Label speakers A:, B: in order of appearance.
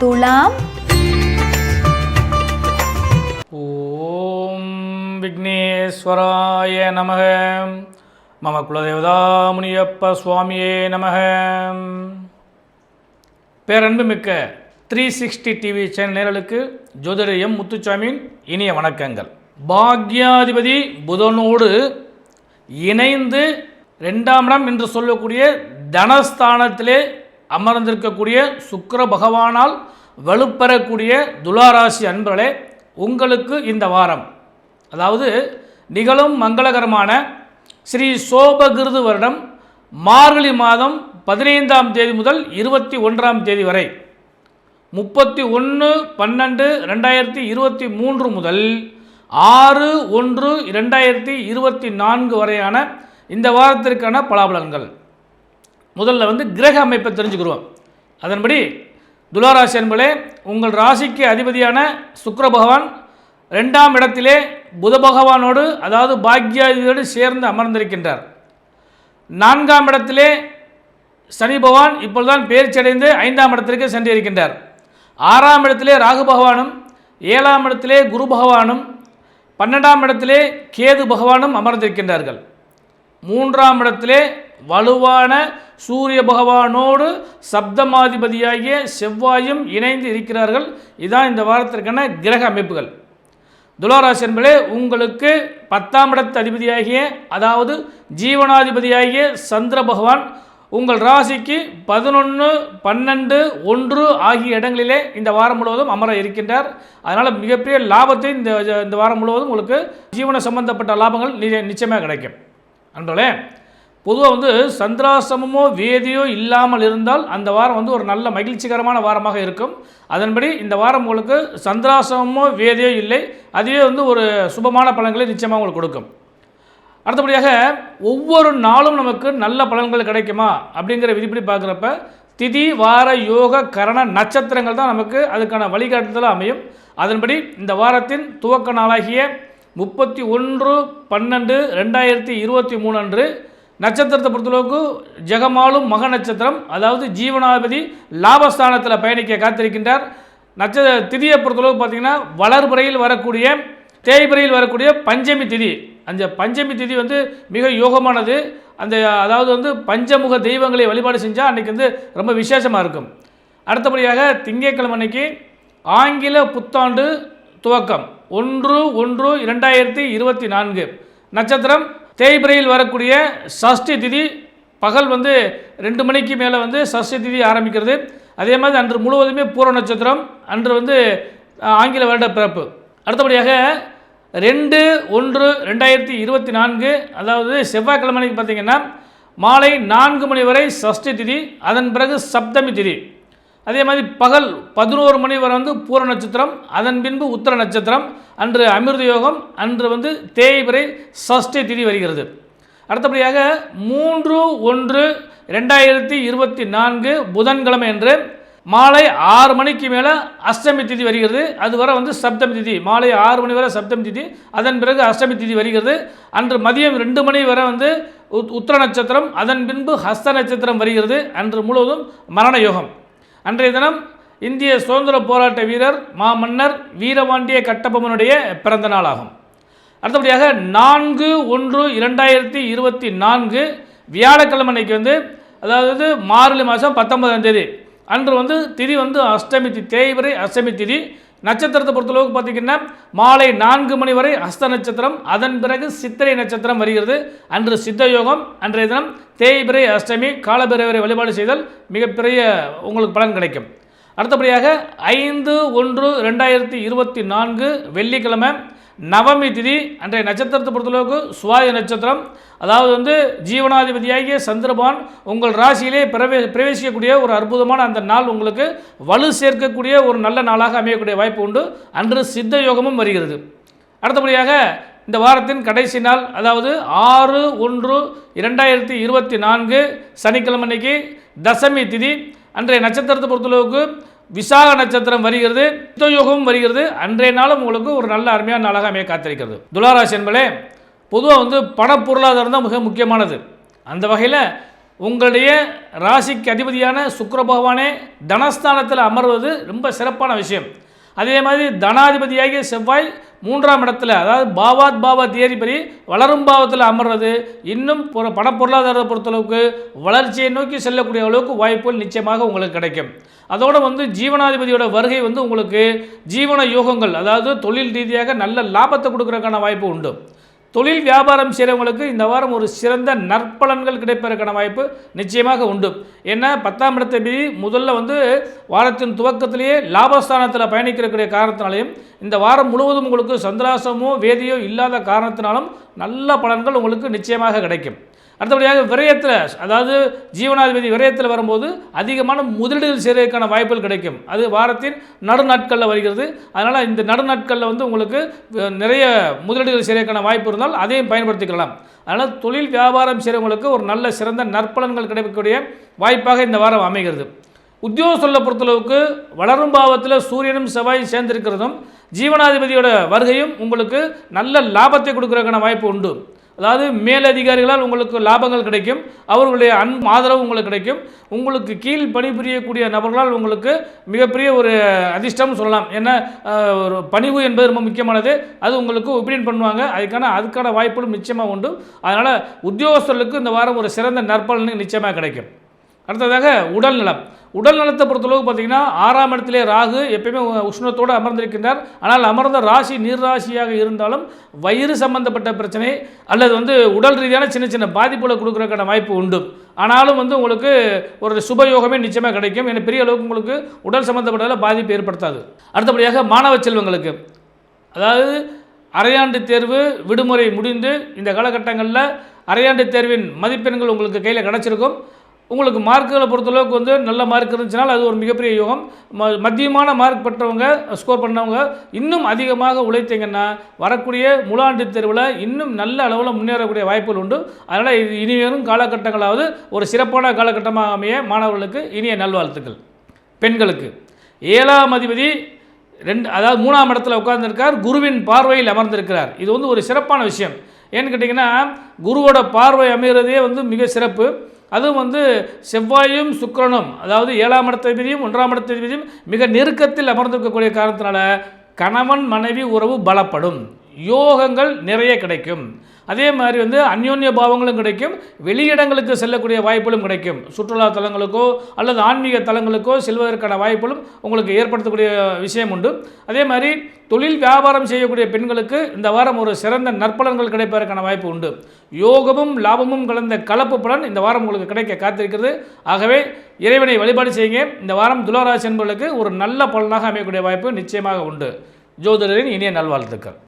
A: துலாம்
B: ஓம் விக்னேஸ்வராய நமக. மம குலதேவதா முனியப்ப சுவாமியே நமக. பேரன்புமிக்க த்ரீ சிக்ஸ்டி டிவி சேனல் நேரலுக்கு ஜோதிடர் எம் முத்துச்சாமியின் இனிய வணக்கங்கள். பாக்யாதிபதி புதனோடு இணைந்து ரெண்டாம் இடம் என்று சொல்லக்கூடிய தனஸ்தானத்திலே அமர்ந்திருக்கக்கூடிய சுக்கர பகவானால் வலுப்பெறக்கூடிய துளாராசி அன்பர்களே உங்களுக்கு இந்த வாரம் அதாவது நிகழும் மங்களகரமான ஸ்ரீ சோபகிருது வருடம் மார்கழி மாதம் பதினைந்தாம் தேதி முதல் இருபத்தி ஒன்றாம் தேதி வரை முப்பத்தி ஒன்று பன்னெண்டு ரெண்டாயிரத்தி இருபத்தி மூன்று முதல் ஆறு ஒன்று ரெண்டாயிரத்தி இருபத்தி நான்கு வரையான இந்த வாரத்திற்கான பலாபலன்கள். முதல்ல வந்து கிரக அமைப்பை தெரிஞ்சுக்கிடுவோம் அதன்படி துலாராசி என்பதே உங்கள் ராசிக்கு அதிபதியான சுக்கர பகவான் ரெண்டாம் இடத்திலே புத பகவானோடு அதாவது பாக்யாதியோடு சேர்ந்து அமர்ந்திருக்கின்றார். நான்காம் இடத்திலே சனி பகவான் இப்பொழுதுதான் பேர்ச்சடைந்து ஐந்தாம் இடத்திற்கு சென்றிருக்கின்றார். ஆறாம் இடத்திலே ராகு பகவானும் ஏழாம் இடத்திலே குரு பகவானும் பன்னெண்டாம் இடத்திலே கேது பகவானும் அமர்ந்திருக்கின்றார்கள். மூன்றாம் இடத்திலே வலுவான சூரிய பகவானோடு சப்தமாதிபதியாகிய செவ்வாயும் இணைந்து இருக்கிறார்கள். இதான் இந்த வாரத்திற்கான கிரக அமைப்புகள். துளாராசி என்பதே உங்களுக்கு பத்தாம் இடத்து அதிபதியாகிய அதாவது ஜீவனாதிபதியாகிய சந்திர பகவான் உங்கள் ராசிக்கு பதினொன்று பன்னெண்டு ஒன்று ஆகிய இடங்களிலே இந்த வாரம் முழுவதும் அமர இருக்கின்றார். அதனால் மிகப்பெரிய லாபத்தை இந்த இந்த வாரம் முழுவதும் உங்களுக்கு ஜீவன சம்பந்தப்பட்ட லாபங்கள் நி- நிச்சயமாக கிடைக்கும். அன்றோலே பொதுவாக வந்து சந்திராசிரமமோ வேதியோ இல்லாமல் இருந்தால் அந்த வாரம் வந்து ஒரு நல்ல மகிழ்ச்சிகரமான வாரமாக இருக்கும். அதன்படி இந்த வாரம் உங்களுக்கு சந்திராசிரமமோ வேதியோ இல்லை அதுவே வந்து ஒரு சுபமான பலன்களை நிச்சயமாக உங்களுக்கு கொடுக்கும். அடுத்தபடியாக ஒவ்வொரு நாளும் நமக்கு நல்ல பலன்கள் கிடைக்குமா? அப்படிங்கிற விதிப்படி பார்க்குறப்ப திதி வார யோக கரண நட்சத்திரங்கள் தான் நமக்கு அதுக்கான வழிகாட்டுதலாக அமையும். அதன்படி இந்த வாரத்தின் துவக்க நாளாகிய முப்பத்தி ஒன்று பன்னெண்டு ரெண்டாயிரத்தி இருபத்தி மூணு அன்று நட்சத்திரத்தை பொறுத்தளவுக்கு ஜெகமாலும் மக நட்சத்திரம் அதாவது ஜீவனாதிபதி லாபஸ்தானத்தில் பயணிக்க காத்திருக்கின்றார். நட்ச திதியை பொறுத்தளவுக்கு பார்த்தீங்கன்னா வளர்முறையில் வரக்கூடிய தேய்பிறையில் வரக்கூடிய பஞ்சமி திதி. அந்த பஞ்சமி திதி வந்து மிக யோகமானது. அந்த அதாவது வந்து பஞ்சமுக தெய்வங்களை வழிபாடு செஞ்சால் அன்றைக்கி வந்து ரொம்ப விசேஷமாக இருக்கும். அடுத்தபடியாக திங்கட்கிழமை அன்னைக்கு ஆங்கில புத்தாண்டு துவக்கம். ஒன்று ஒன்று இரண்டாயிரத்தி இருபத்தி நான்கு. நட்சத்திரம் தேய்பிரையில் வரக்கூடிய சஷ்டி திதி பகல் வந்து ரெண்டு மணிக்கு மேலே வந்து சஷ்டி திதி ஆரம்பிக்கிறது. அதே மாதிரி அன்று முழுவதுமே பூர்வ நட்சத்திரம் அன்று வந்து ஆங்கில வருட பிறப்பு. அடுத்தபடியாக ரெண்டு ஒன்று ரெண்டாயிரத்தி இருபத்தி நான்கு அதாவது செவ்வாய்க்கிழமைக்கு பார்த்தீங்கன்னா மாலை நான்கு மணி வரை சஷ்டி திதி அதன் பிறகு சப்தமி திதி. அதே மாதிரி பகல் பதினோரு மணி வரை வந்து பூர நட்சத்திரம் அதன் பின்பு உத்தர நட்சத்திரம் அன்று அமிர்த யோகம் அன்று வந்து தேய்பிரை சஷ்டி திதி வருகிறது. அடுத்தபடியாக மூன்று ஒன்று ரெண்டாயிரத்தி இருபத்தி நான்கு புதன்கிழமை என்று மாலை ஆறு மணிக்கு மேலே அஷ்டமி திதி வருகிறது. அது வரை வந்து சப்தமி திதி மாலை ஆறு மணி வரை சப்தமி திதி அதன் பிறகு அஷ்டமி திதி வருகிறது. அன்று மதியம் ரெண்டு மணி வரை வந்து உத்- உத்திர நட்சத்திரம் அதன் பின்பு ஹஸ்த நட்சத்திரம் வருகிறது. அன்று முழுவதும் மரண யோகம். அன்றைய தினம் இந்திய சுதந்திர போராட்ட வீரர் மாமன்னர் வீரபாண்டிய கட்டபொம்மனுடைய பிறந்த நாளாகும். அடுத்தபடியாக நான்கு ஒன்று இரண்டாயிரத்தி இருபத்தி நான்கு வியாழக்கிழமை அன்னைக்கு வந்து அதாவது மார்கழி மாதம் பத்தொன்பதாம் தேதி அன்று வந்து திதி வந்து அஷ்டமி தேய்பிரை அஷ்டமி திதி நட்சத்திரத்தை பொறுத்தளவுக்கு பார்த்திங்கன்னா மாலை நான்கு மணி வரை ஹஸ்த நட்சத்திரம் அதன் பிறகு சித்திரை நட்சத்திரம் வருகிறது. அன்று சித்த யோகம் அன்றைய தினம் தேய்பிரை அஷ்டமி காலபிரவரை வழிபாடு செய்தால் மிகப்பெரிய உங்களுக்கு பலன் கிடைக்கும். அடுத்தபடியாக ஐந்து ஒன்று ரெண்டாயிரத்தி இருபத்தி நான்கு வெள்ளிக்கிழமை நவமி திதி அன்றைய நட்சத்திரத்தை பொறுத்தளவுக்கு சுவாய நட்சத்திரம். அதாவது வந்து ஜீவனாதிபதியாகிய சந்திரபான் உங்கள் ராசியிலே பிரவே பிரவேசிக்கக்கூடிய ஒரு அற்புதமான அந்த நாள் உங்களுக்கு வலு சேர்க்கக்கூடிய ஒரு நல்ல நாளாக அமையக்கூடிய வாய்ப்பு உண்டு. அன்று சித்த யோகமும் வருகிறது. அடுத்தபடியாக இந்த வாரத்தின் கடைசி நாள் அதாவது ஆறு ஒன்று இரண்டாயிரத்தி இருபத்தி நான்கு சனிக்கிழமை அன்னைக்கு தசமி திதி. அன்றைய நட்சத்திரத்தை பொறுத்தளவுக்கு விசாக நட்சத்திரம் வருகிறது யுத்தயோகமும் வருகிறது. அன்றைய நாளும் உங்களுக்கு ஒரு நல்ல அருமையான நாளாக அமைய காத்திருக்கிறது. துளாராசி என்பதே பொதுவாக வந்து பண பொருளாதாரம் தான் மிக முக்கியமானது. அந்த வகையில் உங்களுடைய ராசிக்கு அதிபதியான சுக்கர பகவானே தனஸ்தானத்தில் அமர்வது ரொம்ப சிறப்பான விஷயம். அதே மாதிரி தனாதிபதியாகிய செவ்வாய் மூன்றாம் இடத்துல அதாவது பாவாத் பாவா தியரி படி வளரும் பாவத்தில் அமர்றது இன்னும் பொ- பண பொருளாதாரத்தை பொறுத்தளவுக்கு வளர்ச்சியை நோக்கி செல்லக்கூடிய அளவுக்கு வாய்ப்புகள் நிச்சயமாக உங்களுக்கு கிடைக்கும். அதோடு வந்து ஜீவனாதிபதியோட வருகை வந்து உங்களுக்கு ஜீவன யோகங்கள் அதாவது தொழில் ரீதியாக நல்ல லாபத்தை கொடுக்குறதுக்கான வாய்ப்பு உண்டு. தொழில் வியாபாரம் செய்கிறவங்களுக்கு இந்த வாரம் ஒரு சிறந்த நற்பலன்கள் கிடைப்பதற்கான வாய்ப்பு நிச்சயமாக உண்டு. ஏன்னா பத்தாம் இடத்தை முதல்ல வந்து வாரத்தின் துவக்கத்திலேயே லாபஸ்தானத்தில் பயணிக்கிறக்கூடிய காரணத்தினாலையும் இந்த வாரம் முழுவதும் உங்களுக்கு சந்திராசமோ வேதியோ இல்லாத காரணத்தினாலும் நல்ல பலன்கள் உங்களுக்கு நிச்சயமாக கிடைக்கும். அடுத்தபடியாக விரயத்தில் அதாவது ஜீவனாதிபதி விரயத்தில் வரும்போது அதிகமான முதலீடுகள் செய்வதற்கான வாய்ப்புகள் கிடைக்கும். அது வாரத்தின் நடுநாட்களில் வருகிறது. அதனால் இந்த நடுநாட்களில் வந்து உங்களுக்கு நிறைய முதலீடுகள் செய்வதற்கான வாய்ப்பு இருந்தால் அதையும் பயன்படுத்திக்கலாம். அதனால் தொழில் வியாபாரம் செய்கிறவங்களுக்கு ஒரு நல்ல சிறந்த நற்பலன்கள் கிடைக்கக்கூடிய வாய்ப்பாக இந்த வாரம் அமைகிறது. உத்தியோகஸ்தலை பொறுத்தளவுக்கு வளரும் பாவத்தில் சூரியனும் செவ்வாயும் சேர்ந்திருக்கிறதும் ஜீவனாதிபதியோட வருகையும் உங்களுக்கு நல்ல லாபத்தை கொடுக்குறதுக்கான வாய்ப்பு உண்டு. அதாவது மேலதிகாரிகளால் உங்களுக்கு லாபங்கள் கிடைக்கும் அவர்களுடைய அன்பு ஆதரவு உங்களுக்கு கிடைக்கும். உங்களுக்கு கீழ் பணிபுரியக்கூடிய நபர்களால் உங்களுக்கு மிகப்பெரிய ஒரு அதிர்ஷ்டம் சொல்லலாம். ஏன்னா ஒரு பணிவு என்பது ரொம்ப முக்கியமானது. அது உங்களுக்கு ஒப்பீனியன் பண்ணுவாங்க. அதுக்கான அதுக்கான வாய்ப்புகளும் நிச்சயமாக உண்டு. அதனால் உத்தியோகஸ்தர்களுக்கு இந்த வாரம் ஒரு சிறந்த நற்பலன் நிச்சயமாக கிடைக்கும். அடுத்ததாக உடல் நலம். உடல் நலத்தை பொறுத்தளவுக்கு பார்த்தீங்கன்னா ஆறாம் இடத்திலே ராகு எப்பயுமே உஷ்ணத்தோடு அமர்ந்திருக்கின்றார். ஆனால் அமர்ந்த ராசி நீர் ராசியாக இருந்தாலும் வயிறு சம்பந்தப்பட்ட பிரச்சனை அல்லது வந்து உடல் ரீதியான சின்ன சின்ன பாதிப்புகளை கொடுக்குறதுக்கான வாய்ப்பு உண்டு. ஆனாலும் வந்து உங்களுக்கு ஒரு சுபயோகமே நிச்சயமாக கிடைக்கும். ஏன்னா பெரிய அளவுக்கு உங்களுக்கு உடல் சம்பந்தப்பட்டதில் பாதிப்பு ஏற்படுத்தாது. அடுத்தபடியாக மாணவ செல்வங்களுக்கு. அதாவது அரையாண்டு தேர்வு விடுமுறை முடிந்து இந்த காலகட்டங்களில் அரையாண்டு தேர்வின் மதிப்பெண்கள் உங்களுக்கு கையில் கிடச்சிருக்கும். உங்களுக்கு மார்க்குகளை பொறுத்தளவுக்கு வந்து நல்ல மார்க் இருந்துச்சுனால் அது ஒரு மிகப்பெரிய யோகம். ம மத்தியமான மார்க் பெற்றவங்க ஸ்கோர் பண்ணவங்க இன்னும் அதிகமாக உழைத்தீங்கன்னா வரக்கூடிய முழாண்டு தேர்வில் இன்னும் நல்ல அளவில் முன்னேறக்கூடிய வாய்ப்புகள் உண்டு. அதனால் இது இனிவரும் காலகட்டங்களாவது ஒரு சிறப்பான காலகட்டமாக அமைய மாணவர்களுக்கு இனிய நல்வாழ்த்துக்கள். பெண்களுக்கு. ஏழாம் அதிபதி ரெண்டு அதாவது மூணாம் இடத்துல உட்கார்ந்துருக்கார். குருவின் பார்வையில் அமர்ந்திருக்கிறார். இது வந்து ஒரு சிறப்பான விஷயம். ஏன்னு கேட்டிங்கன்னா குருவோட பார்வை அமைகிறதே வந்து மிக சிறப்பு. அதுவும் வந்து செவ்வாயும் சுக்கிரனும் அதாவது ஏழாம் இடத்ததிபதியும் ஒன்றாம் இடத்ததிபதியும் மிக நெருக்கத்தில் அமர்ந்திருக்கக்கூடிய காரணத்தினால கணவன் மனைவி உறவு பலப்படும். யோகங்கள் நிறைய கிடைக்கும். அதே மாதிரி வந்து அந்யோன்ய பாவங்களும் கிடைக்கும். வெளியிடங்களுக்கு செல்லக்கூடிய வாய்ப்புகளும் கிடைக்கும். சுற்றுலா தலங்களுக்கோ அல்லது ஆன்மீக தலங்களுக்கோ செல்வதற்கான வாய்ப்புகளும் உங்களுக்கு ஏற்படுத்தக்கூடிய விஷயம் உண்டு. அதே மாதிரி தொழில் வியாபாரம் செய்யக்கூடிய பெண்களுக்கு இந்த வாரம் ஒரு சிறந்த நற்பலன்கள் கிடைப்பதற்கான வாய்ப்பு உண்டு. யோகமும் லாபமும் கலந்த கலப்பு பலன் இந்த வாரம் உங்களுக்கு கிடைக்க காத்திருக்கிறது. ஆகவே இறைவனை வழிபாடு செய்யுங்க. இந்த வாரம் துளாராசி என்பவர்களுக்கு ஒரு நல்ல பலனாக அமையக்கூடிய வாய்ப்பு நிச்சயமாக உண்டு. ஜோதிடரின் இனிய நல்வாழ்த்துக்கள்.